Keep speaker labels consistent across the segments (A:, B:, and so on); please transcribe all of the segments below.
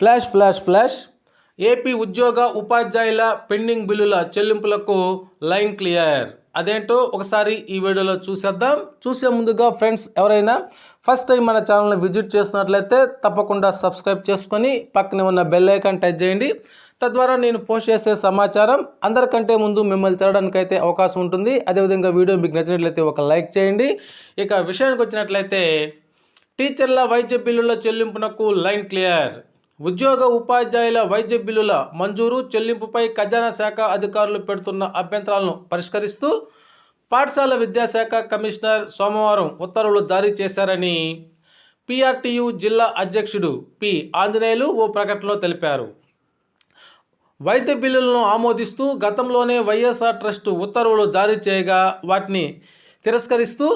A: Flash flash flash. AP ఉద్యోగ ఉపాధ్యాయుల pending బిల్లుల చెల్లింపులకు లైన్ క్లియర్. అదేంటో ఒకసారి ఈ వీడియోలో చూసేద్దాం. చూసే ముందుగా ఫ్రెండ్స్ ఎవరైనా ఫస్ట్ టైం మన ఛానల్ని విజిట్ చేసినట్లయితే తప్పకుండా సబ్స్క్రైబ్ చేసుకొని పక్కనే ఉన్న బెల్ ఐకాన్ టచ్ చేయండి. తద్వారా నేను పోస్ట్ చేసే సమాచారం అందరికంటే ముందు మిమ్మల్ని చేరడానికి అయితే అవకాశం ఉంటుంది. అదేవిధంగా వీడియో మీకు నచ్చినట్లయితే ఒక లైక్ చేయండి. ఇక విషయానికి వచ్చినట్లయితే టీచర్ల వైద్య బిల్లుల చెల్లింపునకు లైన్ క్లియర్. ఉద్యోగ ఉపాధ్యాయుల వైద్య బిల్లుల మంజూరు చెల్లింపుపై ఖజానా శాఖ అధికారులు పెడుతున్న అభ్యంతరాలను పరిష్కరిస్తూ పాఠశాల విద్యాశాఖ కమిషనర్ సోమవారం ఉత్తర్వులు జారీ చేశారని పిఆర్టీయు జిల్లా అధ్యక్షుడు పి. ఆంజనేయులు ఓ ప్రకటనలో తెలిపారు. వైద్య బిల్లులను ఆమోదిస్తూ గతంలోనే వైఎస్ఆర్ ట్రస్ట్ ఉత్తర్వులు జారీ చేయగా వాటిని తిరస్కరిస్తూ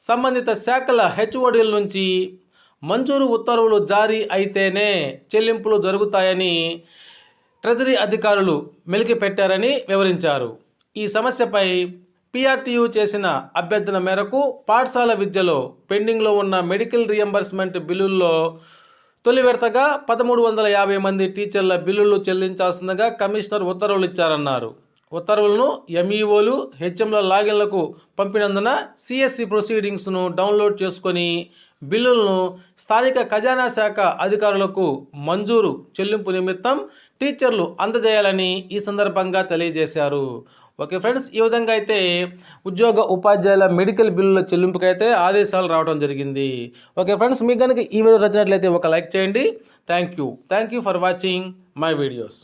A: సంబంధిత శాఖల హెచ్ఓడీల నుంచి మంజూరు ఉత్తర్వులు జారీ అయితేనే చెల్లింపులు జరుగుతాయని ట్రెజరీ అధికారులు మెలికిపెట్టారని వివరించారు. ఈ సమస్యపై పిఆర్టీయు చేసిన అభ్యర్థన మేరకు పాఠశాల విద్యలో పెండింగ్లో ఉన్న మెడికల్ రియంబర్స్మెంట్ బిల్లుల్లో తొలి విడతగా పదమూడు వందల యాభై మంది టీచర్ల బిల్లులు చెల్లించాల్సిందిగా కమిషనర్ ఉత్తర్వులు ఇచ్చారన్నారు. ఉత్తర్వులను ఎంఈఓలు హెచ్ఎంల లాగిన్లకు పంపినందున సిఎస్సి ప్రొసీడింగ్స్ను డౌన్లోడ్ చేసుకొని బిల్లులను స్థానిక ఖజానా శాఖ అధికారులకు మంజూరు చెల్లింపు నిమిత్తం టీచర్లు అందజేయాలని ఈ సందర్భంగా తెలియజేశారు. ఓకే ఫ్రెండ్స్ ఈ విధంగా అయితే ఉద్యోగ ఉపాధ్యాయుల మెడికల్ బిల్లుల చెల్లింపుకైతే ఆదేశాలు రావడం జరిగింది. ఓకే ఫ్రెండ్స్ మీకు కనుక ఈ వీడియో నచ్చినట్లయితే ఒక లైక్ చేయండి. Thank you. Thank you for watching my videos.